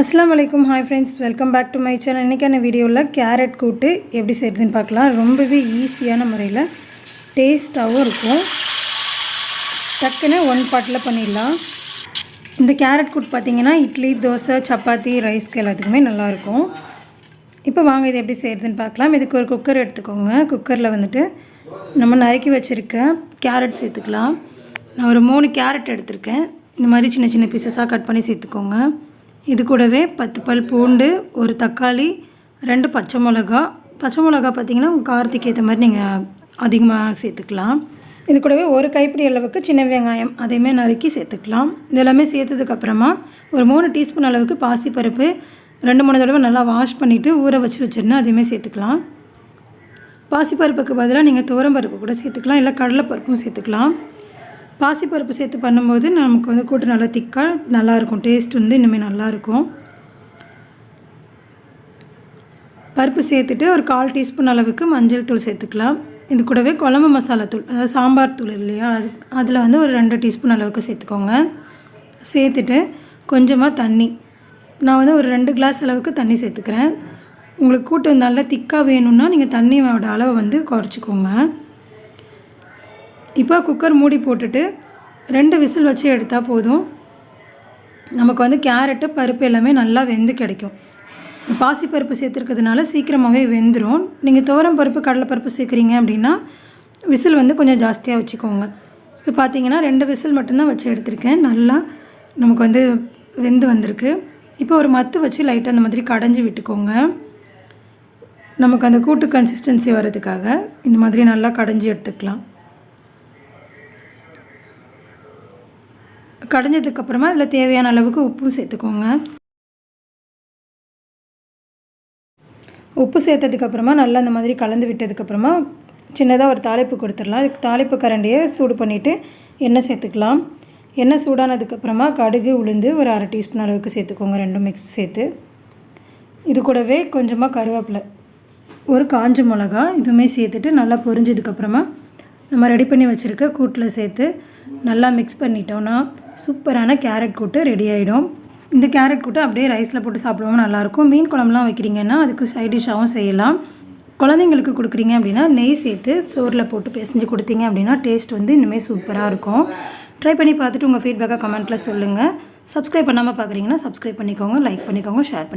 அஸ்லாம் வலைக்கும் hi friends welcome back to my channel இன்றைக்கான வீடியோவில் கேரட் கூட்டு எப்படி செய்கிறதுன்னு பார்க்கலாம். ரொம்பவே ஈஸியான முறையில் டேஸ்ட்டாகவும் இருக்கும். டக்குன்னு ஒன் பாட்டில் பண்ணிடலாம். இந்த கேரட் கூட் பார்த்தீங்கன்னா இட்லி தோசை சப்பாத்தி ரைஸ்க்கு எல்லாத்துக்குமே நல்லாயிருக்கும் இப்போ வாங்க இது எப்படி செய்கிறதுன்னு பார்க்கலாம். இதுக்கு ஒரு குக்கர் எடுத்துக்கோங்க. குக்கரில் வந்துட்டு நம்ம நறுக்கி வச்சுருக்க கேரட் சேர்த்துக்கலாம். நான் ஒரு மூணு கேரட் எடுத்திருக்கேன். இந்த மாதிரி சின்ன சின்ன பீசஸாக கட் பண்ணி சேர்த்துக்கோங்க. இது கூடவே பத்து பல் பூண்டு ஒரு தக்காளி ரெண்டு பச்சை மிளகா. பச்சை மிளகா பார்த்திங்கன்னா உங்கள் காரத்துக்கு ஏற்ற மாதிரி நீங்கள் அதிகமாக சேர்த்துக்கலாம். இது கூடவே ஒரு கைப்பிடி அளவுக்கு சின்ன வெங்காயம் அதையுமே நறுக்கி சேர்த்துக்கலாம். இது எல்லாமே சேர்த்ததுக்கப்புறமா ஒரு மூணு டீஸ்பூன் அளவுக்கு பாசிப்பருப்பு ரெண்டு மூணு தடவை நல்லா வாஷ் பண்ணிவிட்டு ஊற வச்சு வச்சுருந்தேன் அதையுமே சேர்த்துக்கலாம். பாசிப்பருப்புக்கு பதிலாக நீங்கள் துவரம்பருப்பு கூட சேர்த்துக்கலாம் இல்லை கடலைப்பருப்பும் சேர்த்துக்கலாம். பாசிப்பருப்பு சேர்த்து பண்ணும்போது நமக்கு வந்து கூட்டு நல்லா திக்காக நல்லாயிருக்கும். டேஸ்ட் வந்து இனிமேல் நல்லாயிருக்கும். பருப்பு சேர்த்துட்டு ஒரு கால் டீஸ்பூன் அளவுக்கு மஞ்சள் தூள் சேர்த்துக்கலாம். இது கூடவே குழம்பு மசாலா தூள் அதாவது சாம்பார் தூள் இல்லையா? அது அதில் வந்து ஒரு ரெண்டு டீஸ்பூன் அளவுக்கு சேர்த்துக்கோங்க. சேர்த்துட்டு கொஞ்சமாக தண்ணி நான் வந்து ஒரு ரெண்டு கிளாஸ் அளவுக்கு தண்ணி சேர்த்துக்கிறேன். உங்களுக்கு கூட்டு நல்லா திக்காக வேணும்னா நீங்கள் தண்ணியோட அளவை வந்து குறைச்சிக்கோங்க. இப்போ குக்கர் மூடி போட்டுட்டு ரெண்டு விசில் வச்சு எடுத்தால் போதும். நமக்கு வந்து கேரட்டு பருப்பு எல்லாமே நல்லா வெந்து கிடைக்கும். பாசிப்பருப்பு சேர்த்துருக்கிறதுனால சீக்கிரமாகவே வெந்துடும் நீங்கள் துவரம் பருப்பு கடலைப்பருப்பு சேர்க்குறீங்க அப்படின்னா விசில் வந்து கொஞ்சம் ஜாஸ்தியாக வச்சுக்கோங்க. இப்போ பார்த்தீங்கன்னா ரெண்டு விசில் மட்டும்தான் வச்சு எடுத்திருக்கேன். நல்லா நமக்கு வந்து வெந்து வந்திருக்கு. இப்போ ஒரு மத்து வச்சு லைட்டாக அந்த மாதிரி கடைஞ்சி விட்டுக்கோங்க. நமக்கு அந்த கூட்டு கன்சிஸ்டன்சி வர்றதுக்காக இந்த மாதிரி நல்லா கடைஞ்சி எடுத்துக்கலாம். கடைஞ்சதுக்கப்புறமா அதில் தேவையான அளவுக்கு உப்பும் சேர்த்துக்கோங்க. உப்பு சேர்த்ததுக்கப்புறமா நல்லா அந்த மாதிரி கலந்து விட்டதுக்கப்புறமா சின்னதாக ஒரு தாளிப்பு கொடுத்துடலாம். அதுக்கு தாளிப்பு கரண்டியை சூடு பண்ணிவிட்டு எண்ணெய் சேர்த்துக்கலாம். எண்ணெய் சூடானதுக்கப்புறமா கடுகு உளுந்து ஒரு அரை டீஸ்பூன் அளவுக்கு சேர்த்துக்கோங்க. ரெண்டும் மிக்ஸ் சேர்த்து. இது கூடவே கொஞ்சமாக கருவேப்பிலை ஒரு காஞ்ச மிளகா இதுவுமே சேர்த்துட்டு நல்லா பொரிஞ்சதுக்கப்புறமா நம்ம ரெடி பண்ணி வச்சுருக்க கூட்டில் சேர்த்து நல்லா மிக்ஸ் பண்ணிட்டோன்னா சூப்பரான கேரட் கூட்டு ரெடி ஆகிடும் இந்த கேரட் கூட்டு அப்படியே ரைஸில் போட்டு சாப்பிடுவோம் நல்லாயிருக்கும். மீன் குழம்புலாம் வைக்கிறீங்கன்னா அதுக்கு சைட் டிஷ்ஷாகவும் செய்யலாம். குழந்தைங்களுக்கு கொடுக்குறீங்க அப்படின்னா நெய் சேர்த்து சோறில் போட்டு பிசைஞ்சு கொடுத்தீங்க அப்படின்னா டேஸ்ட் வந்து இனிமேல் சூப்பராக இருக்கும். ட்ரை பண்ணி பார்த்துட்டு உங்கள் ஃபீட்பேக்காக கமெண்ட்டில் சொல்லுங்கள் சப்ஸ்கிரைப் பண்ணாமல் பார்க்குறீங்கன்னா சப்ஸ்கிரைப் பண்ணிக்கோங்க லைக் பண்ணிக்கோங்க ஷேர் பண்ணிக்கோங்க.